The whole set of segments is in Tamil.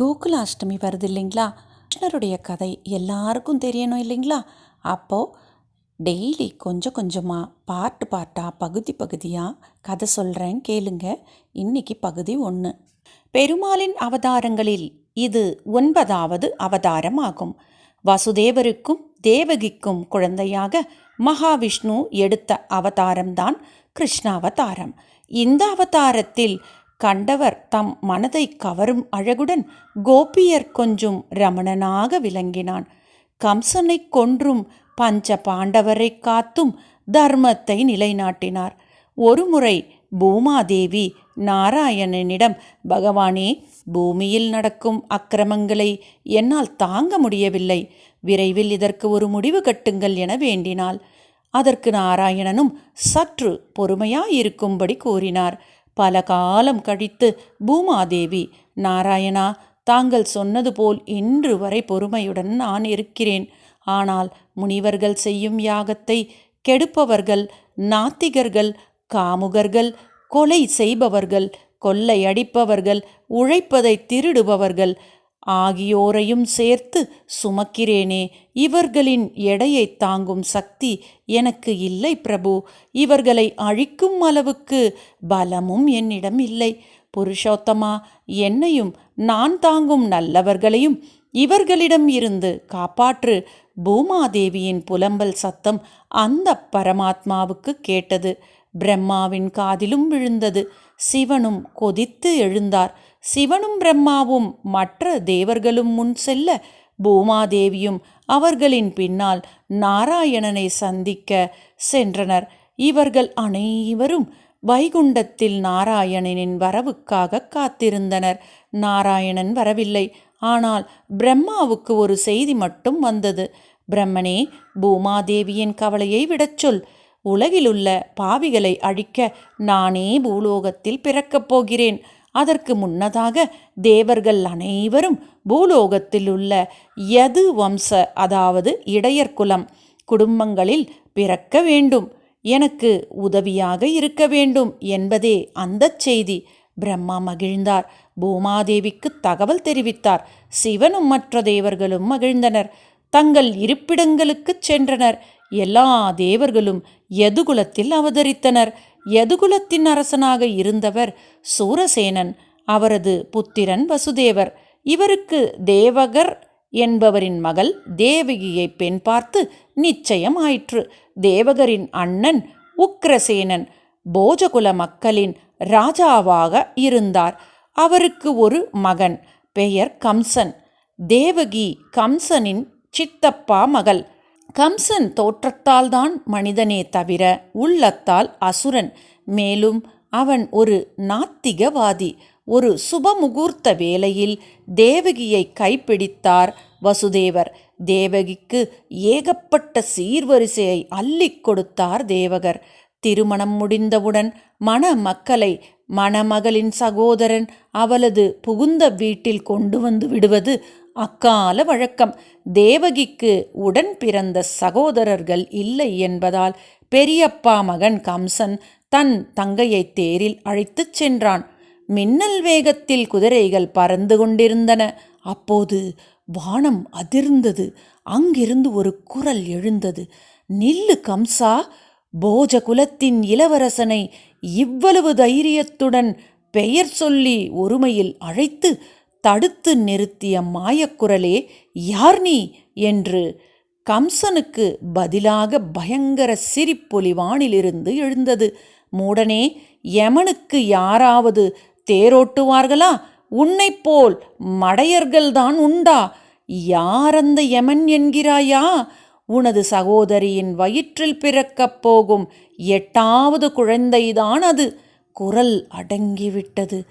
கோகுலாஷ்டமி வருது இல்லைங்களா? கிருஷ்ணருடைய கதை எல்லாருக்கும் தெரியணும் இல்லைங்களா? அப்போது டெய்லி கொஞ்சம் கொஞ்சமாக பார்ட்டு பார்ட்டாக பகுதி பகுதியாக கதை சொல்கிறேன் கேளுங்க. இன்னைக்கு பகுதி ஒன்று பெருமாளின் அவதாரங்களில் இது ஒன்பதாவது அவதாரம் ஆகும். வசுதேவருக்கும் தேவகிக்கும் குழந்தையாக மகாவிஷ்ணு எடுத்த அவதாரம்தான் கிருஷ்ணாவதாரம். இந்த அவதாரத்தில் கண்டவர் தம் மனதை கவரும் அழகுடன் கோபியர் கொஞ்சும் ரமணனாக விளங்கினான். கம்சனை கொன்றும் பஞ்ச பாண்டவரை காத்தும் தர்மத்தை நிலைநாட்டினார். ஒருமுறை பூமாதேவி நாராயணனிடம் பகவானே பூமியில் நடக்கும் அக்கிரமங்களை என்னால் தாங்க முடியவில்லை. விரைவில் இதற்கு ஒரு முடிவு கட்டுங்கள் என வேண்டினாள். அதற்கு நாராயணனும் சற்று பொறுமையாயிருக்கும்படி கூறினார். பல காலம் கழித்து பூமாதேவி நாராயணா தாங்கள் சொன்னது போல் இன்று வரை பொறுமையுடன் நான் இருக்கிறேன். ஆனால் முனிவர்கள் செய்யும் யாகத்தை கெடுப்பவர்கள் நாத்திகர்கள் காமுகர்கள் கொலை செய்பவர்கள் கொள்ளையடிப்பவர்கள் உழைப்பதை திருடுபவர்கள் ஆகியோரையும் சேர்த்து சுமக்கிறேனே இவர்களின் எடையை தாங்கும் சக்தி எனக்கு இல்லை பிரபு. இவர்களை அழிக்கும் அளவுக்கு பலமும் என்னிடம் இல்லை. புருஷோத்தமா என்னையும் நான் தாங்கும் நல்லவர்களையும் இவர்களிடம் இருந்து காப்பாற்று. பூமாதேவியின் புலம்பல் சத்தம் அந்த பரமாத்மாவுக்கு கேட்டது. பிரம்மாவின் காதிலும் விழுந்தது. சிவனும் கொதித்து எழுந்தார். சிவனும் பிரம்மாவும் மற்ற தேவர்களும் முன் செல்ல பூமாதேவியும் அவர்களின் பின்னால் நாராயணனை சந்திக்க சென்றனர். இவர்கள் அனைவரும் வைகுண்டத்தில் நாராயணனின் வரவுக்காக காத்திருந்தனர். நாராயணன் வரவில்லை. ஆனால் பிரம்மாவுக்கு ஒரு செய்தி மட்டும் வந்தது. பிரம்மனே பூமாதேவியின் கவலையை விடச் சொல். உலகிலுள்ள பாவிகளை அழிக்க நானே பூலோகத்தில் பிறக்கப் போகிறேன். அதற்கு முன்னதாக தேவர்கள் அனைவரும் பூலோகத்தில் உள்ள யது வம்ச அதாவது இடையர் குலம் குடும்பங்களில் பிறக்க வேண்டும். எனக்கு உதவியாக இருக்க வேண்டும் என்பதே அந்த செய்தி. பிரம்மா மகிழ்ந்தார். பூமாதேவிக்கு தகவல் தெரிவித்தார். சிவனும் மற்ற தேவர்களும் மகிழ்ந்தனர். தங்கள் இருப்பிடங்களுக்குச் சென்றனர். எல்லா தேவர்களும் யதுகுலத்தில் அவதரித்தனர். யதுகுலத்தின் அரசனாக இருந்தவர் சூரசேனன் அவரது புத்திரன் வசுதேவர். இவருக்கு தேவகர் என்பவரின் மகள் தேவகியை பெண் பார்த்து நிச்சயம் ஆயிற்று தேவகரின் அண்ணன் உக்ரசேனன் போஜகுல மக்களின் ராஜாவாக இருந்தார். அவருக்கு ஒரு மகன் பெயர் கம்சன். தேவகி கம்சனின் சித்தப்பா மகள். கம்சன் தோற்றத்தால்தான் மனிதனே தவிர உள்ளத்தால் அசுரன். மேலும் அவன் ஒரு நாத்திகவாதி. ஒரு சுபமுகூர்த்த வேளையில் தேவகியை கைப்பிடித்தார் வசுதேவர். தேவகிக்கு ஏகப்பட்ட சீர்வரிசையை அள்ளிக் கொடுத்தார் தேவகர். திருமணம் முடிந்தவுடன் மணமக்களை மணமகளின் சகோதரன் அவளது புகுந்த வீட்டில் கொண்டு வந்து விடுவது அக்கால வழக்கம். தேவகிக்கு உடன் பிறந்த சகோதரர்கள் இல்லை என்பதால் பெரியப்பா மகன் கம்சன் தன் தங்கையை தேரில் அழைத்துச் சென்றான். மின்னல் வேகத்தில் குதிரைகள் பறந்து கொண்டிருந்தன. அப்போது வானம் அதிர்ந்தது. அங்கிருந்து ஒரு குரல் எழுந்தது. நில்லு கம்சா! போஜ குலத்தின் இளவரசனை இவ்வளவு தைரியத்துடன் பெயர் சொல்லி ஒருமையில் அழைத்து தடுத்து நிறுத்திய மாயக்குரலே யார் நீ? என்று கம்சனுக்கு பதிலாக பயங்கர சிரிப்பொலி வானிலிருந்து எழுந்தது. மூடனே யமனுக்கு யாராவது தேரோட்டுவார்களா? உன்னைப் போல் மடையர்கள்தான் உண்டா? யார் அந்த யமன் என்கிறாயா? உனது சகோதரியின் வயிற்றில் பிறக்கப் போகும் எட்டாவது குழந்தைதான் அது. குரல் அடங்கிவிட்டது.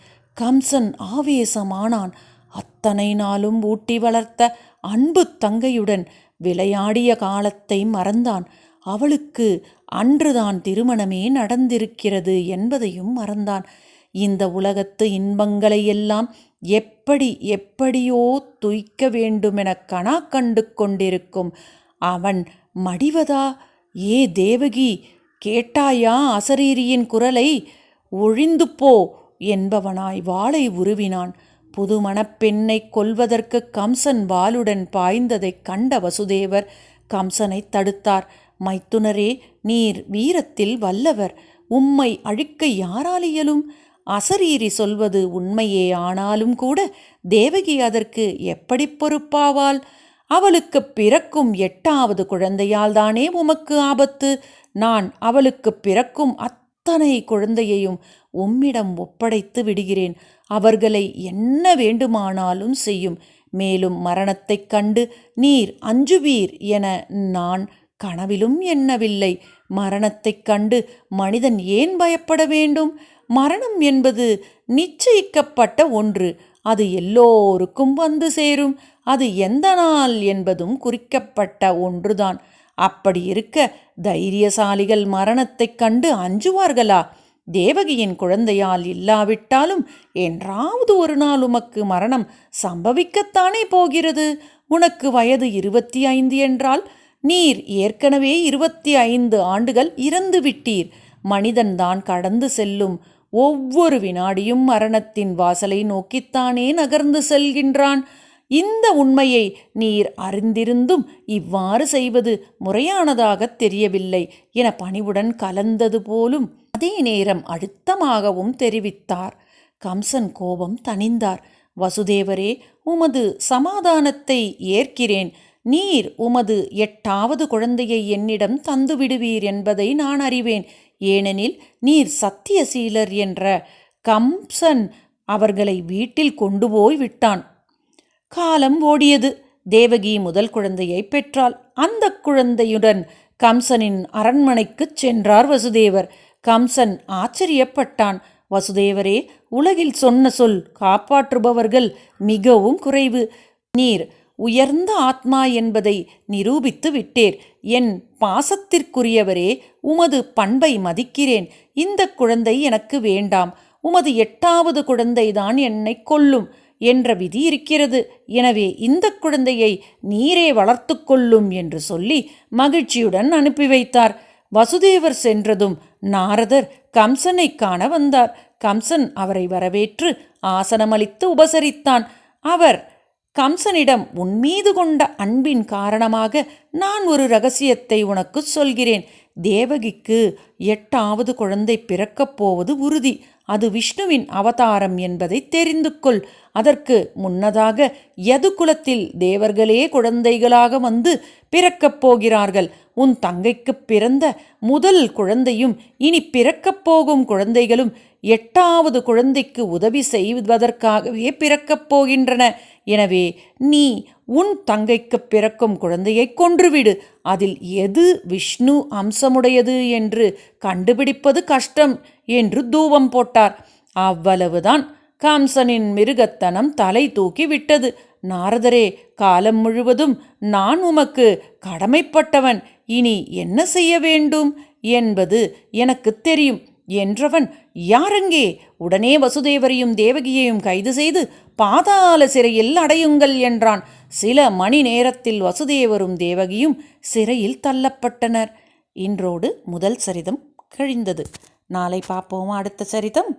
கம்சன் ஆவேசமானான். அத்தனை நாளும் ஊட்டி வளர்த்த அன்பு தங்கையுடன் விளையாடிய காலத்தை மறந்தான். அவளுக்கு அன்றுதான் திருமணமே நடந்திருக்கிறது என்பதையும் மறந்தான். இந்த உலகத்து இன்பங்களை எல்லாம் எப்படி எப்படியோ துய்க்க வேண்டுமென கணா கண்டு கொண்டிருக்கும். அவன் மடிவதா? ஏ தேவகி கேட்டாயா அசரீரியின் குரலை? ஒழிந்து போ என்பவனாய் வாளை உருவினான். புதுமணப் பெண்ணை கொல்வதற்கு கம்சன் வாளுடன் பாய்ந்ததைக் கண்ட வசுதேவர் கம்சனை தடுத்தார். மைத்துனரே நீர் வீரத்தில் வல்லவர். உம்மை அழிக்க யாரால் இயலும்? அசரீரி சொல்வது உண்மையே ஆனாலும் கூட தேவகி அதற்கு எப்படி பொறுப்பாவாள்? அவளுக்கு பிறக்கும் எட்டாவது குழந்தையால் தானே உமக்கு ஆபத்து? நான் அவளுக்கு பிறக்கும் அத்தனை குழந்தையையும் உம்மிடம் ஒப்படைத்து விடுகிறேன். அவர்களை என்ன வேண்டுமானாலும் செய்யும். மேலும் மரணத்தைக் கண்டு நீர் அஞ்சுவீர் என நான் கனவிலும் எண்ணவில்லை. மரணத்தைக் கண்டு மனிதன் ஏன் பயப்பட வேண்டும்? மரணம் என்பது நிச்சயிக்கப்பட்ட ஒன்று. அது எல்லோருக்கும் வந்து சேரும். அது எந்த நாள் என்பதும் குறிக்கப்பட்ட ஒன்றுதான். அப்படி இருக்க தைரியசாலிகள் மரணத்தைக் கண்டு அஞ்சுவார்களா? தேவகியின் குழந்தையால் இல்லாவிட்டாலும் என்றாவது ஒரு நாள் உமக்கு மரணம் சம்பவிக்கத்தானே போகிறது? உனக்கு வயது இருபத்தி ஐந்து என்றால் நீர் ஏற்கனவே இருபத்தி ஐந்து ஆண்டுகள் இறந்து விட்டீர். மனிதன்தான் கடந்து செல்லும். ஒவ்வொரு வினாடியும் மரணத்தின் வாசலை நோக்கித்தானே நகர்ந்து செல்கின்றான். இந்த உண்மையை நீர் அறிந்திருந்தும் இவ்வாறு செய்வது முறையானதாகத் தெரியவில்லை என பணிவுடன் கலந்தது போலும் அதே நேரம் அழுத்தமாகவும் தெரிவித்தார். கம்சன் கோபம் தணிந்தார். வசுதேவரே உமது சமாதானத்தை ஏற்கிறேன். நீர் உமது எட்டாவது குழந்தையை என்னிடம் தந்துவிடுவீர் என்பதை நான் அறிவேன். ஏனெனில் நீர் சத்தியசீலர் என்ற கம்சன் அவர்களை வீட்டில் கொண்டு போய் விட்டான் காலம் ஓடியது. தேவகி முதல் குழந்தையை பெற்றாள். அந்த குழந்தையுடன் கம்சனின் அரண்மனைக்குச் சென்றார் வசுதேவர். கம்சன் ஆச்சரியப்பட்டான். வசுதேவரே உலகில் சொன்ன சொல் காப்பாற்றுபவர்கள் மிகவும் குறைவு. நீர் உயர்ந்த ஆத்மா என்பதை நிரூபித்து விட்டேர். என் பாசத்திற்குரியவரே உமது பண்பை மதிக்கிறேன். இந்த குழந்தை எனக்கு வேண்டாம். உமது எட்டாவது குழந்தைதான் என்னை கொல்லும். என்ற விதி இருக்கிறது. எனவே இந்த குழந்தையை நீரே வளர்த்து கொள்ளும் என்று சொல்லி மகிழ்ச்சியுடன் அனுப்பி வைத்தார். வசுதேவர் சென்றதும் நாரதர் கம்சனை காண வந்தார். கம்சன் அவரை வரவேற்று ஆசனமளித்து உபசரித்தான். அவர் கம்சனிடம் உன் மீது கொண்ட அன்பின் காரணமாக நான் ஒரு ரகசியத்தை உனக்கு சொல்கிறேன். தேவகிக்கு எட்டாவது குழந்தை பிறக்கப் போவது உறுதி. அது விஷ்ணுவின் அவதாரம் என்பதை தெரிந்து கொள். அதற்கு முன்னதாக யது குலத்தில் தேவர்களே குழந்தைகளாக வந்து பிறக்கப் போகிறார்கள். உன் தங்கைக்கு பிறந்த முதல் குழந்தையும் இனி பிறக்கப் போகும் குழந்தைகளும் எட்டாவது குழந்தைக்கு உதவி செய்வதற்காகவே பிறக்கப் போகின்றன. எனவே நீ உன் தங்கைக்கு பிறக்கும் குழந்தையை கொன்றுவிடு. அதில் எது விஷ்ணு அம்சமுடையது என்று கண்டுபிடிப்பது கஷ்டம் என்று தூவம் போட்டார். அவ்வளவுதான். காம்சனின் மிருகத்தனம் தலை தூக்கி விட்டது. நாரதரே காலம் முழுவதும் நான் உமக்கு கடமைப்பட்டவன். இனி என்ன செய்ய வேண்டும்? என்பது எனக்கு தெரியும். என்றவன் யாரெங்கே? உடனே வசுதேவரையும் தேவகியையும் கைது செய்து பாதாள சிறையில் அடையுங்கள் என்றான். சில மணி நேரத்தில் வசுதேவரும் தேவகியும் சிறையில் தள்ளப்பட்டனர். இன்றோடு முதல் சரிதம் கழிந்தது. நாளை பார்ப்போமா அடுத்த சரிதம்?